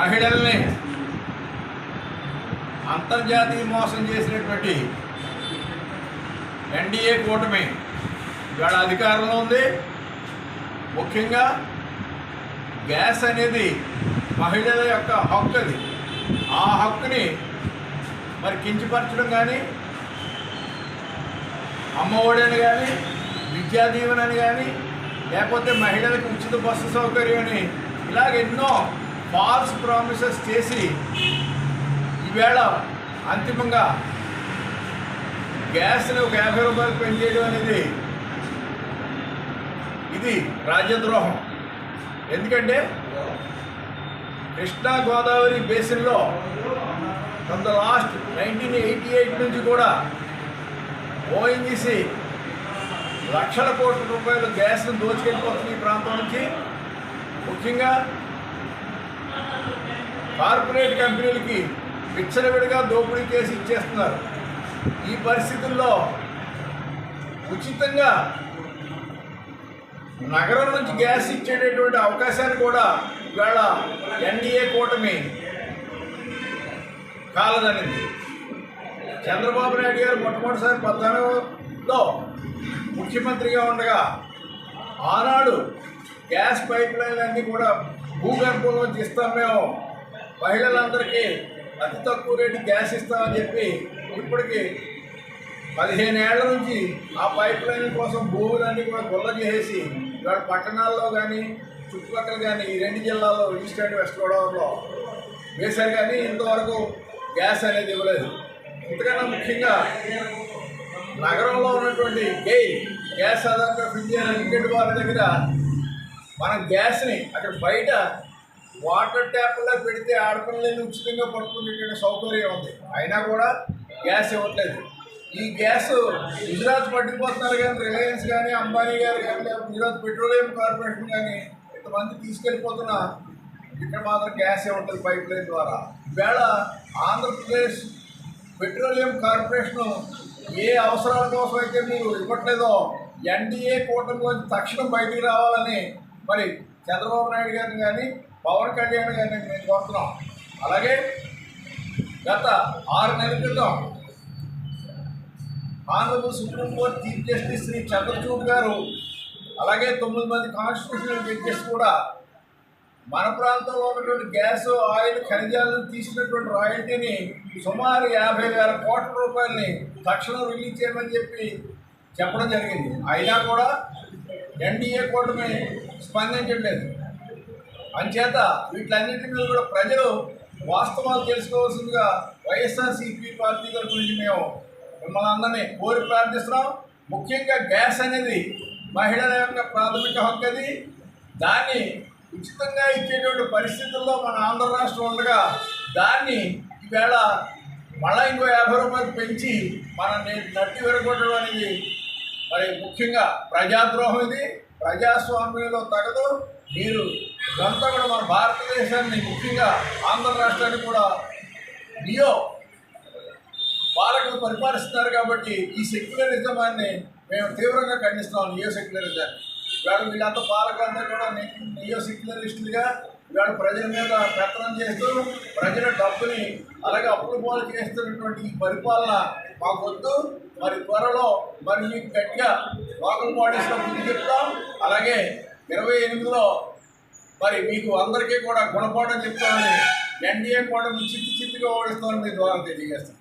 మహిళల్ని అంతర్జాతీయ మోసం చేసినటువంటి ఎన్డీఏ కూటమి ఇవాళ అధికారంలో ఉంది. ముఖ్యంగా గ్యాస్ అనేది మహిళల యొక్క హక్కు అది. ఆ హక్కుని మరి కించపరచడం కానీ అమ్మఒడని కానీ విద్యా దీవెనని కానీ లేకపోతే మహిళలకు ఉచిత బస్సు సౌకర్యం అని ఇలాగ ఎన్నో ఫాల్స్ ప్రామిసెస్ చేసి ఈవేళ అంతిమంగా గ్యాస్ని ఒక యాభై రూపాయలు పెంచేయడం అనేది ఇది రాజ్యద్రోహం. ఎందుకంటే కృష్ణా గోదావరి బేసిన్లో from the last nineteen eighty eight నుంచి కూడా ఓఎన్జీసీ లక్షల కోట్ల రూపాయలు గ్యాస్ను దోచుకెళ్ళిపోతుంది ఈ ప్రాంతం నుంచి. ముఖ్యంగా కార్పొరేట్ కంపెనీలకి విచ్చలవిడిగా దోపిడీ చేసి ఇచ్చేస్తున్నారు. ఈ పరిస్థితుల్లో ఉచితంగా నగరం నుంచి గ్యాస్ ఇచ్చేటటువంటి అవకాశాన్ని కూడా ఇవాళ ఎన్డీఏ కూటమి కాలదనింది చంద్రబాబు నాయుడు గారు మొట్టమొదటిసారి పద్నాలుగులో ముఖ్యమంత్రిగా ఉండగా ఆనాడు గ్యాస్ పైప్ లైన్లన్నీ కూడా భూగర్భంలో ఇస్తాం మేము. మహిళలందరికీ అతి తక్కువ రేటు గ్యాస్ ఇస్తామని చెప్పి ఇప్పటికి పదిహేను ఏళ్ళ నుంచి ఆ పైప్ లైన్ కోసం భూములన్నీ కూడా గొల్ల చేసేసి ఇవాళ పట్టణాల్లో కానీ చుట్టుపక్కల కానీ ఈ రెండు జిల్లాల్లో ఈస్ట్ అండ్ వెస్ట్ గోదావరిలో వేశారు కానీ ఇంతవరకు గ్యాస్ అనేది ఇవ్వలేదు. ఇంతకన్నా ముఖ్యంగా నగరంలో ఉన్నటువంటి GAIL gas authority of India limited వారి దగ్గర మన గ్యాస్ని అక్కడ బయట వాటర్ ట్యాప్లో పెడితే ఆడపిల్లలు ఉచితంగా పట్టుకునేటువంటి సౌకర్యం ఉంది. అయినా కూడా గ్యాస్ ఇవ్వట్లేదు. ఈ గ్యాస్ గుజరాత్ పట్టుకుపోతున్నారు కానీ రిలయన్స్ కానీ అంబానీ గారు కానీ లేకపోతే గుజరాత్ పెట్రోలియం కార్పొరేషన్ కానీ ఇంతమంది తీసుకెళ్ళిపోతున్నా ఇక్కడ మాత్రం గ్యాస్ ఇవ్వట్లేదు పైప్ లైన్ ద్వారా. ఈవేళ ఆంధ్రప్రదేశ్ పెట్రోలియం కార్పొరేషన్ ఏ అవసరాల కోసం అయితే మీరు ఇవ్వట్లేదో ఎన్డీఏ కూటమిలోంచి తక్షణం బయటికి రావాలని మరి చంద్రబాబు నాయుడు గారిని కానీ పవన్ కళ్యాణ్ గారిని మేము కోరుతున్నాం. అలాగే గత ఆరు నెలల క్రితం honourable supreme court chief justice Shri Chandrachud గారు అలాగే తొమ్మిది మంది కాన్స్టిట్యూషనల్ జడ్జెస్ కూడా మన ప్రాంతంలో ఉన్నటువంటి గ్యాస్ ఆయిల్ ఖనిజాలను తీసినటువంటి రాయల్టీని సుమారు యాభై వేల కోట్ల రూపాయలని తక్షణం రిలీజ్ చేయమని చెప్పి చెప్పడం జరిగింది. అయినా కూడా ఎన్డీఏ కూటమి స్పందించట్లేదు. అంచేత వీటిలన్నింటి మీద కూడా ప్రజలు వాస్తవాలు తెలుసుకోవాల్సిందిగా వైఎస్ఆర్సీపీ పార్టీ గురించి మేము మిమ్మల్ని అందరినీ కోరి ప్రార్థిస్తున్నాం. ముఖ్యంగా గ్యాస్ అనేది మహిళల యొక్క ప్రాథమిక హక్కు అది. దాన్ని ఉచితంగా ఇచ్చేటువంటి పరిస్థితుల్లో మన ఆంధ్ర రాష్ట్రం ఉండగా దాన్ని ఈవేళ మళ్ళా ఇంకో యాభై రూపాయలు పెంచి మన నట్టి వెరగొట్టడం అనేది మరి ముఖ్యంగా ప్రజాద్రోహం ఇది. ప్రజాస్వామ్యంలో తగదు. మీరు ఇదంతా కూడా మన భారతదేశాన్ని ముఖ్యంగా ఆంధ్ర రాష్ట్రాన్ని కూడా నియో పాలకులు పరిపాలిస్తున్నారు కాబట్టి ఈ సెక్యులరిజమాన్ని మేము తీవ్రంగా ఖండిస్తున్నాం నియో సెక్యులరిజాన్ని. ఇవాళ వీళ్ళంతా పాలకులంతా కూడా నియో సెక్యులరిస్టులుగా ఇవాళ ప్రజల మీద పెత్తనం చేస్తూ ప్రజల డబ్బుని అలాగే అప్పులు పాలు చేస్తున్నటువంటి ఈ పరిపాలన మాకొద్దు. మరి త్వరలో మరి మీకు గట్టిగా లోకల్ బాడీస్లో ముందు చెప్తాం. అలాగే ఇరవై ఎనిమిదిలో మరి మీకు అందరికీ కూడా గుణపాఠం చెప్తామని ఎన్డీఏ కూడా చిత్తి చిత్తిగా ఓడిస్తామని మీ ద్వారా తెలియజేస్తాం.